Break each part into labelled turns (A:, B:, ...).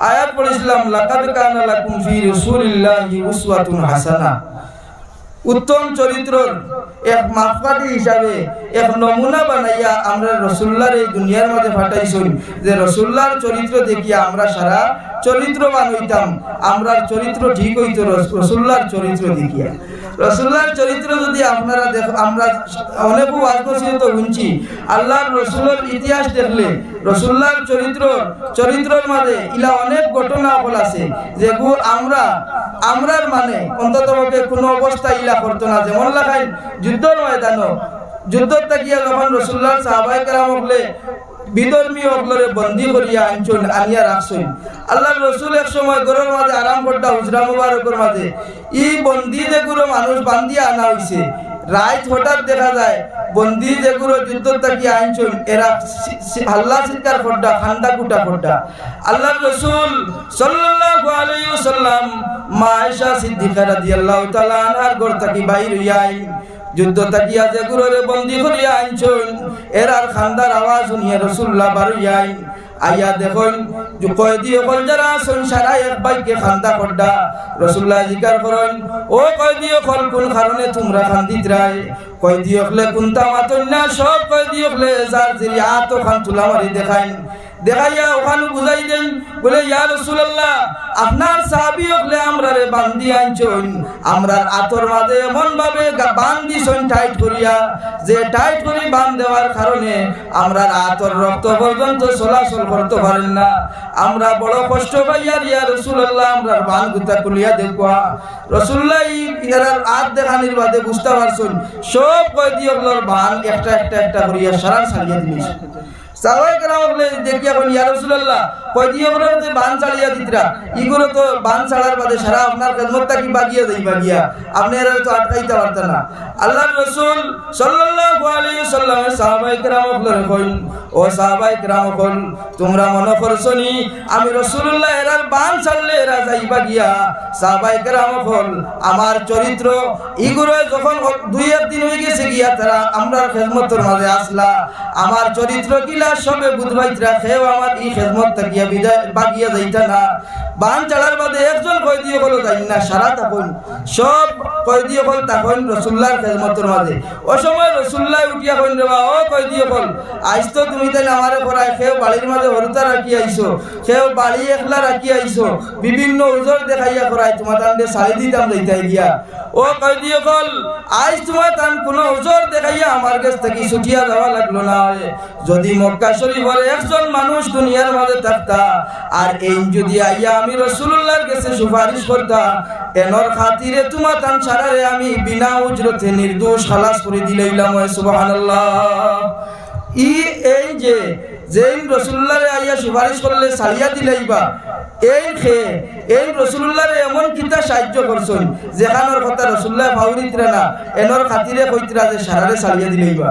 A: আয়াত পড়েছিলাম লাকাদ কানা লাকুম ফি রাসূলিল্লাহি উসওয়াতুন হাসানা উত্তম চরিত্র এক মাপকাঠি হিসাবে এক নমুনা বানাইয়া আমরা রসুল্লার এই দুনিয়ার মধ্যে ফাটাইছই যে রসুল্লার চরিত্র দেখিয়া আমরা সারা চরিত্রবান হইতাম আমরা চরিত্র ঠিক হইতো রস- রসুল্লার চরিত্র দেখিয়া। রসুল্লার চরিত্র যদি আপনারা দেখ আমরা অনেক করছি শুনছি আল্লাহর রসুলের ইতিহাস দেখলে রসুল্লার চরিত্র, চরিত্রের মাঝে ইলা অনেক ঘটনা ফল আছে যেগুলো আমরা, আমরার মানে অন্তত কোনো অবস্থা ইলা করতো না। যেমন লাগাই যুদ্ধর ময়দানও যুদ্ধর তাকিয়া যখন রসুল্লাহ সাহাবাই কেরাম হলে বিধর্মী রাখছুন। আল্লাহ রসুল এক সময় গরুর মাঝে আরাম করতা ই বন্দি যেগুলো বান্দিয়া আনা হইছে। রাত হঠাৎ দেখা যায়, বন্দি যেগুলো যুদ্ধ থাকি আনছুন এরা হাল্লা চিৎকার ফড্ডা খান্ডা কুটা ফড্ডা আল্লাহ রসুল সাল্লাল্লাহু আলাইহি ওয়াসাল্লাম মা আয়েশা সিদ্দিকা রাদিয়াল্লাহু তাআলা যুদ্ধ তাকিয়া যে গুরুরে বন্দি করিয়া আনছুন। এরার খান্দার আওয়াজ শুনিয়ে রসুল্লাহ বারুইয়া আইন আইয়া দেখুন কয়দি অকল যারা আছেন, সারা এক বাইকে খান্দা করডা রসুল্লাহ জিকার করেন, ও কয়দি অকল, কোন কারণে তোমরা খান্দিত রায়? কয়দি অকলে কোনটা মাতন না সব কয়দি অকলে যার জিরি আতো খান তুলা মারি দেখাইন। দেখাইয়া ওখানে বুঝাই দেন, বলে, ইয়া রসুল্লাহ আপনার সাহাবি হলে আমরা রে বান্ধি আনছন আমরা আতর মাঝে এমন ভাবে বান্ধিছন টাইট করিয়া, যে টাইট করি বান দেওয়ার কারণে আমরা আতর রক্ত পর্যন্ত চলাচল করতে পারেন না। আমরা বড় কষ্ট পাইয়া ইয়া রসুল্লাহ আমরা বান গুতা কুলিয়া দেখবা। রসুল্লাহ ইনার আত দেখানির বাদে বুঝতে পারছেন, সব কয়দি বান একটা একটা একটা করিয়া সারা সারিয়া দিয়েছে। কেরাম বলে ইয়া দিয়ে বলে যে বান চালিয়া দিতরা। ইগুলো তো বান ছাড়ার বাদে সারা আপনার খেদমতটা কি বাগিয়া যাই বাগিয়া? আপনি এরা তো আটকাইতে পারতেন না। আল্লাহর রসুল সাল্লাল্লাহু আলাইহি ওয়াসাল্লাম সাহাবাই কেরাম কইন ও সাহাবাই কেরাম কইন তোমরা মনে করছ নি? আমি রাসূলুল্লাহ এরার বান ছাড়লে এরা যাই বাগিয়া সাহাবাই কেরাম কইন আমার চরিত্র ইগুলো যখন দুই একদিন হয়ে গেছে গিয়া তারা আমরা খেদমতের মাঝে আসলা। আমার চরিত্র কিলা সবে বুধবাইতরা খেয়েও আমার এই খেদমত থাকিয়া বিদায় বাগিয়া যাইতা না বান চালার বাদে একজন কয়দি হলো যাই না সারা তখন সব কয়দি হল তখন রসুল্লাহর খেদমতের মাঝে। ও সময় রসুল্লাহ উঠিয়া কইন, রে ও কয়দি হল আইস তো তুমি তাই আমারে পড়ায় খেয়েও বাড়ির মাঝে হরুতা রাখি আইছো খেয়েও বাড়ি একলা রাখি আইছো, বিভিন্ন উজর দেখাইয়া করাই তোমার তান্ডে শাড়ি দিতাম যাইতাই গিয়া। ও কয়দি হল আইস তোমার তান কোনো উজর দেখাইয়া আমার কাছ থেকে ছুটিয়া যাওয়া লাগল না যদি মক্কা শরীফের একজন মানুষ দুনিয়ার মাঝে থাকতা, আর এই যদি আইয়া আমি রসুল্লাহর কাছে সুপারিশ করতা, এনর খাতিরে তোমার তান ছাড়ারে আমি বিনা উজরতে নির্দোষ খালাস করে দিলাম সুবহানাল্লাহ। ই এই যে, যেই রসুল্লাহরে আইয়া সুপারিশ করলে সারিয়া দিলাইবা এই খে, এই রসুল্লাহরে এমন কিতা সাহায্য করছেন, যেখানোর কথা রসুল্লাহ ফাউরিতরা না, এনর খাতিরে কইতরা যে সারারে সারিয়া দিলাইবা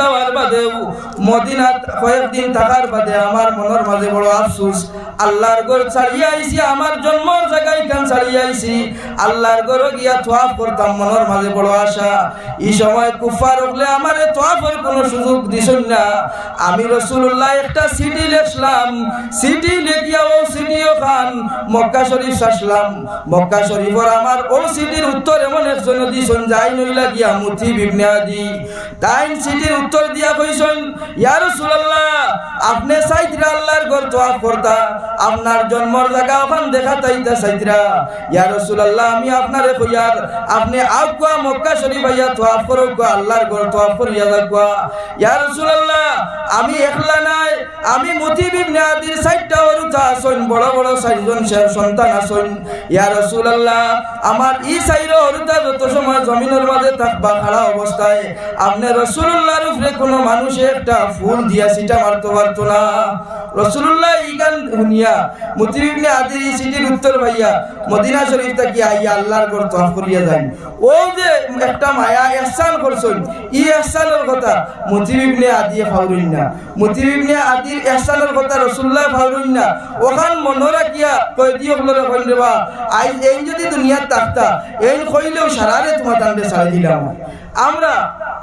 A: যাওয়ার বাদে মদিনাত কয়েকদিন থাকার বাদে আমার মনের মাঝে বড় আফসোস। আল্লাহর ঘর ছাড়িয়ে আইছি, আমার জন্মর জায়গায় কান ছাড়িয়ে আইছি। আল্লাহর ঘর গিয়া তোয়াফ করতাম, মনের মাঝে বড় আশা। এই সময় কুফার উঠলে আমার তোয়াফের কোনো সুযোগ দিছেন না। আমি রসুল্লাহ একটা সিডি লেখলাম সিডি লেখিয়া ও সিডিও খান মক্কা শরীফ শাসলাম মক্কা শরীফর আমার ও সিটির উত্তর এমন একজন দিছন, যাই নইলা গিয়া মুথি বিবনে আদি। তাই সিটির উত্তর দিয়া কইছন ইয়া রাসূলুল্লাহ, আপনি সাইতরা আল্লাহর ঘর তোয়াফ করতা, আপনার জন্মর জায়গা ওখান দেখা তাইতা সাইতরা। ইয়া রাসূলুল্লাহ, আমি আপনারে কইয়ার আপনি আকুয়া মক্কা শরীফ আইয়া তোয়াফ করো গো, আল্লাহর ঘর তোয়াফ করিয়া যাকুয়া ইয়া রাসূলুল্লাহ, আমি একলা নাই, আমি মুথি বিবনে আদির সাইটটা ওরুতা আসন বড় বড় চারজন সে- সন্তান আসন ইয়া রাসূলুল্লাহ, আমার ই সাইরো ওরুতা যত সময় জমিনের মাঝে থাকবা খাড়া অবস্থায়, আপনি রাসূলুল্লাহর উপরে কোনো মানুষে একটা ফুল দিয়া সিটা মারতে পারতো না। রাসূলুল্লাহ ইগান হুনিয়া আদির সিটির উত্তর ভাইয়া মদিনা শরীফ আইয়া আল্লাহর তোয়াফ করিয়া যান ও যে একটা মায়া ইহসান করছেন ই ইহসানের কথা মুথি বিবনে আদি ফাউরিন না। বিবনে আদির ইহসানের কথা রাসূলুল্লাহ ফাউরিন না। ওখান আই, এই যদি দুনিয়াত থাকতা এই কইলেও সারারে তোমার তান্ডে ছাড়ি দিলাম। আমরা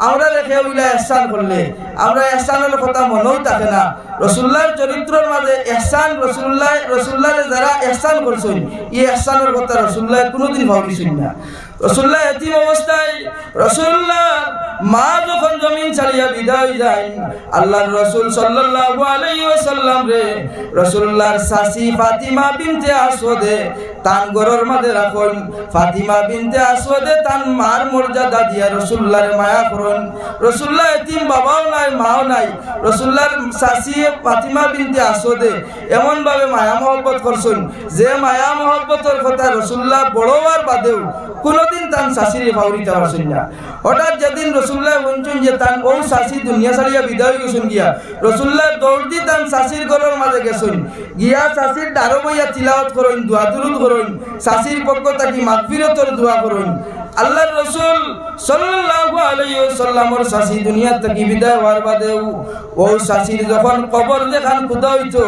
A: আমরা রেখে ওইলা এহসান করলে। আমরা এহসানের কথা মনেও থাকে না। রসুল্লাহর চরিত্রের মাঝে এহসান রসুল্লাহ, রসুল্লাহরে যারা এহসান করছেন, এই এহসানের কথা রসুল্লাহ কোনোদিন ভাবিছেন না। রসুল্লাহ এতিম অবস্থায়, রসুল্লাহ মা যখন জমিন ছাড়িয়া বিদায় যায় আল্লাহর রসুল সাল্লাল্লাহু আলাইহি ওয়াসাল্লাম রে রসুল্লাহর সাসি ফাতিমা বিনতে আসওদে তান গরর মাঝে রাখুন। ফাতিমা বিনতে আসওদে তান মার মর্যাদা দিয়া রসুল্লাহর মায়া করুন। রসুল্লাহ এতিম বাবাও নাই, মাও নাই। রসুল্লাহর সাসি ফাতিমা বিনতে আসওদে এমন ভাবে মায়া মহব্বত করছেন যে মায়া মহব্বতের কথা রসুল্লাহ বড় হওয়ার বাদেও কোনোদিন তান শাশিরে ফাউরিতে পারছেন না। হঠাৎ যেদিন রসুল্লাহ বলছেন যে, তান ও শাশি দুনিয়া ছাড়িয়া বিদায় গেছেন গিয়া। রসুল্লাহ দৌড় দি তান শাশির ঘরের মাঝে গেছেন। গিয়া শাশির ডারো বইয়া তিলাওয়াত করুন, দোয়া দুরুদ করুন। শাশির পক্ষ থাকি মাগফিরতর দোয়া করুন। আল্লাহর রসুল সাল্লাল্লাহু আলাইহি ওয়াসাল্লামর শাশি দুনিয়া থেকে বিদায় হওয়ার বাদেও, ও শাশির যখন কবর দেখান খুদা হইতো,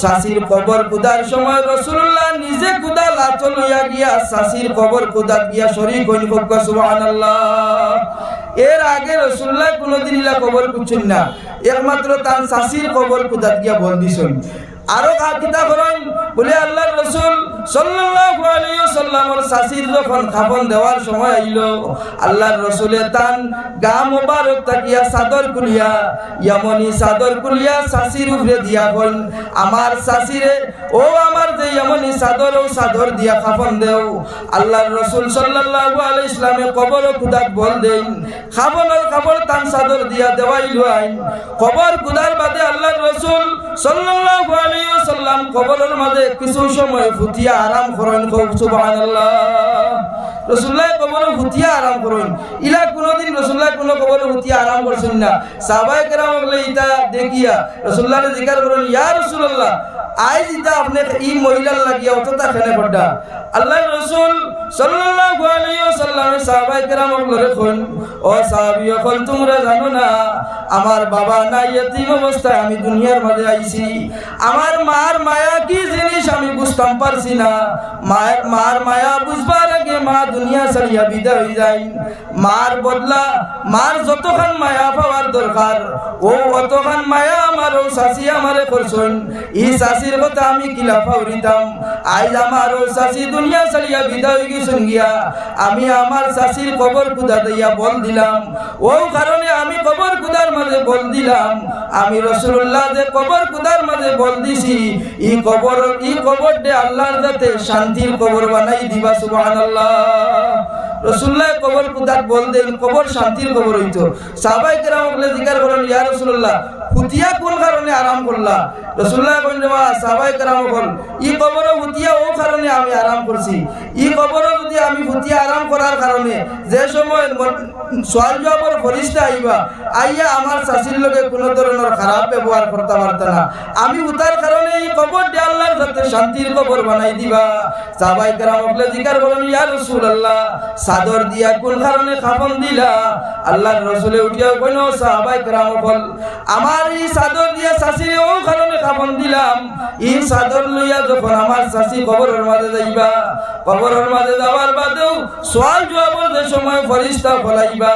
A: শাশির কবর খুদার সময় রসুল্লাহ নিজে খুদা লাচ লইয়া গিয়া শাশির কবর খুদা গিয়া শরীক কব্বা সুবহানাল্লাহ। এর আগে রসুল্লাহ কোনোদিন ইলা কবর কুচ্ছেন না। একমাত্র তার শাশির কবর কুদাত গিয়া বন্দিছেন আরও কিতা করেন বলে আল্লাহর রসুল সাল্লাল্লাহু আলাইহি ওয়াসাল্লামের শাশির যখন খাবন দেওয়ার সময় আইল, আল্লাহর রসুলের তান, গা মোবারক তাকিয়া চাদর কুলিয়া ইয়ামনি চাদর কুলিয়া শাশির উপরে দিয়া বল, আমার শাশিরে ও আমার যে ইয়ামনি চাদর, ও চাদর দিয়া খাবন দেও। আল্লাহর রসুল সাল্লাল্লাহু আলাইহি ইসলামে কবর খুদাত বল দেন খাবনের খাবর তান চাদর দিয়া দেওয়াইল আইন। কবর খুদার বাদে আল্লাহর রসুল সাল্লাল্লাহু আলাইহি ওয়াসাল্লাম কবরের মাঝে কিছু সময় ফুটিয়া আরাম করেন সুবহানাল্লাহ। রসুল্লাহ কবর হুতিয়া আরাম করুন। ইলা কোনোদিন রসুল্লাহ কোনো কবর হুতিয়া আরাম করছেন না। সাবাই কেরাম ইতা দেখিয়া। রসুল্লাহ জিকার করুন, ইয়া রসুল্লাহ আজ ইটা আপনি ই মহিলার লাগিয়া অতটা খেনে পড়া আল্লাহ রসুল সাল্লাল্লাহু আলাইহি ওয়াসাল্লাম সাহাবায়ে কেরাম বলে কোন ও সাহাবী কোন তোমরা জানো না, আমার বাবা নাই ইয়তিম অবস্থায় আমি দুনিয়ার মাঝে আইছি। আমার মার মায়া কি জিনিস আমি বুঝতাম পারছি না। মায়ের, মার মায়া বুঝবার আগে মা দুনিয়া ছাড়িয়া বিদায় হয়ে যায়। মার বদলা, মার যতখান মায়া পাওয়ার দরকার, ও অতখান মায়া আমার ও শাশি আমারে করছেন। ই শাশির কথা আমি কিলা ফাউরিতাম আজ আমার ও শাশি দুনিয়া ছাড়িয়া বিদায় হয়ে গেছেন গিয়া আমি আমার শাশির কবর কুদা দিয়া বল দিলাম। ও কারণে আমি কবর কুদার মাঝে বল দিলাম। আমি রসুল্লাহ যে কবর কুদার মাঝে বল দিছি, ই কবর ই কবর দে আল্লাহর যাতে শান্তির কবর বানাই দিবা, সুবহানাল্লাহ। রসুল্লাহ কবর কুদার বল দেন, কবর শান্তির কবর হইতো। সাহাবাই কেরাম জিকার করেন ইয়া রসুল্লাহ হুতিয়া কোন কারণে আরাম করলা রসুল্লাহ কইন বা সাহাবাই কেরাম বল ই কবর হুতিয়া ও কারণে আমি আরাম করছি ই কবর যদি আমি হুতিয়া আরাম করার কারণে যে সময় সোয়াল জবাবর ফরিস্তা আইবা আইয়া আমার শাশির লগে কোনো ধরনের খারাপ ব্যবহার করতে পারত না। আমি উতার কারণে এই কবর দিয়ে আল্লাহর সাথে শান্তির কবর বানাই দিবা। সাহাবাই কেরাম বলে জিকার করেন ইয়া রাসূলুল্লাহ সাদর দিয়া কোন কারণে খাপন দিলা? আল্লাহর রসুলে উঠিয়া কইন সাহাবাই কেরাম বল আমার এই সাদর দিয়া শাশি ও কারণে দিলাম। এই সাদর লইয়া যখন আমার শাশি কবরের মাঝে যাইবা কবরের মাঝে যাওয়ার বাদেও সোয়াল জবাবর যে সময় ফরিস্তা ফলাইবা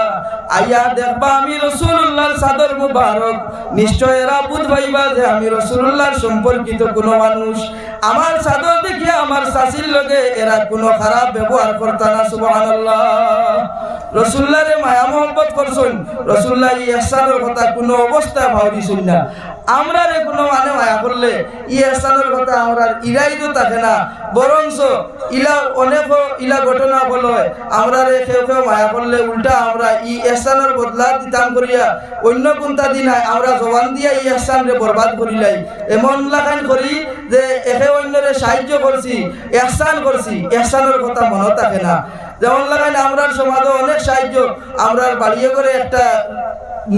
A: আইয়া দেখবা আমি রসুল্লাহর সাদর মুবারক। নিশ্চয় এরা বুধ ভাইবা যে আমি রসুল্লাহর সম্পর্কিত কোনো মানুষ। আমার সাদর দেখিয়া আমার শাশির লগে এরা কোনো খারাপ ব্যবহার করতা না, সুবহানাল্লাহ। রসুল্লাহরে মায়া মোহব্বত করছেন। রসুল্লাহ এই এহসানের কথা কোনো অবস্থায় ভাবিছেন না। আমরা রে কোনো মানে মায়া করলে ই এহসানের কথা আমরা ইরাই তো থাকে না। বরঞ্চ ইলা অনেক ইলা ঘটনা হল আমরা রে কেউ কেউ মায়া করলে উল্টা আমরা ই এহসানের বদলা দিতাম করিয়া অন্য কোনটা দিন আমরা জবান দিয়া এই এহসান রে বরবাদ করিলাই এমন লাগান করি যে একে অন্যরে সাহায্য করছি এহসান করছি এহসানের কথা মনে থাকে না। যেমন লাগাইলে আমরার সমাজে অনেক সাহায্য, আমরার বাড়িয়ে করে একটা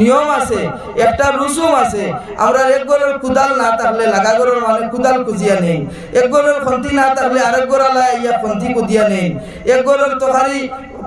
A: নিয়ম আছে, একটা রুসুম আছে। আমরা এক গরের কুদাল না থাকলে লাগা গরের মানে কুদাল কুজিয়া নেই। এক গরের খন্তি না থাকলে আরেক গড়ালা ইয়া খন্তি কুদিয়া নেই। এক গরের তরকারি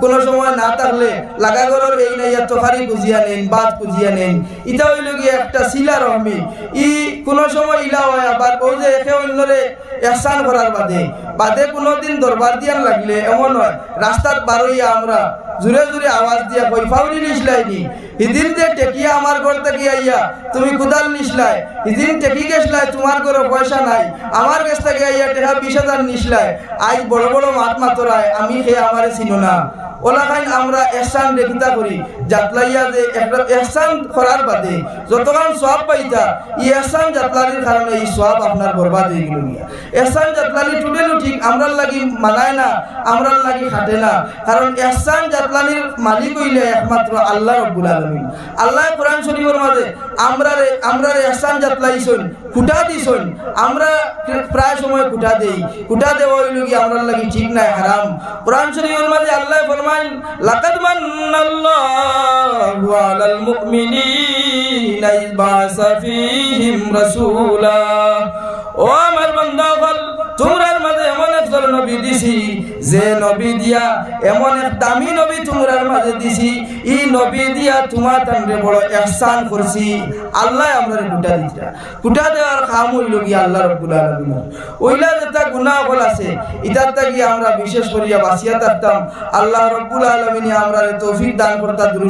A: কোন সময় না থাকলে লাগা গরম এই নাইয়া তোফারি বুঝিয়া নেন, বাদ বুঝিয়া নেন। ইটা হইল গিয়ে একটা শিলা রহমি। ই কোন সময় ইলা হয়, আবার ওই যে একে অন্যরে এহসান করার বাদে। বাদে কোনোদিন দরবার দিয়ার লাগলে এমন হয়, রাস্তার বারোইয়া আমরা জুড়ে জুড়ে আওয়াজ দিয়া কই ফাউরি নিসলাইনি হিদিন যে টেকিয়া আমার ঘর থেকে আইয়া তুমি কুদাল নিসলাই হিদিন টেকি গেছলাই, তোমার ঘরে পয়সা নাই, আমার কাছ থেকে আইয়া টেকা বিশ হাজার নিসলাই আজ বড় বড় মাত মাতরায়, আমি খেয়ে আমারে চিনো না। ওলা খাইন, আমরা এহসান রেখিতা করি, জাতলাইয়া যে একটা এহসান করার বাদে যতক্ষণ সব পাইতা, ই এহসান জাতলালির কারণে এই সব আপনার বরবাদ হয়ে গেল গিয়া। এহসান জাতলালি টুটেলও ঠিক, আমরার লাগি মানায় না, আমরার লাগি খাটে না, কারণ এহসান জাতলালির মালিক হইলে একমাত্র আল্লাহ রব্বুল আলমিন। আল্লাহ কোরআন শরীফের মাঝে আমরা আমরা এহসান জাতলাইছন কুটা দিছন, আমরা প্রায় সময় কুটা দেই। কুটা দেওয়া হইল কি আমরার লাগি ঠিক নাই, হারাম। কোরআন শরীফের মাঝে আল্লাহ ফরমান লাকাদ মান্নাল্লাহু আলাল মুমিনিনা ইয বাসা ফীহিম রাসূলা। ও আমার বান্দা, বল তোমরার মাঝে এমন একজন নবী দিছি যে নবী দিয়া, এমন এক দামি নবী তোমরার মাঝে দিছি। ই নবী দিয়া তোমার তান্ডে বড় ইহসান করছি। আল্লাহ আমরা কুটা দিতা কুটা দেওয়ার কাম হইল কি আল্লাহ রব্বুল আলামিন। ওইলা যেটা গুনাহ বল আছে ইতার থাকি আমরা বিশেষ করিয়া বাঁচিয়া থাকতাম। আল্লাহ রব্বুল আলামিন আমরা তৌফিক দান করতা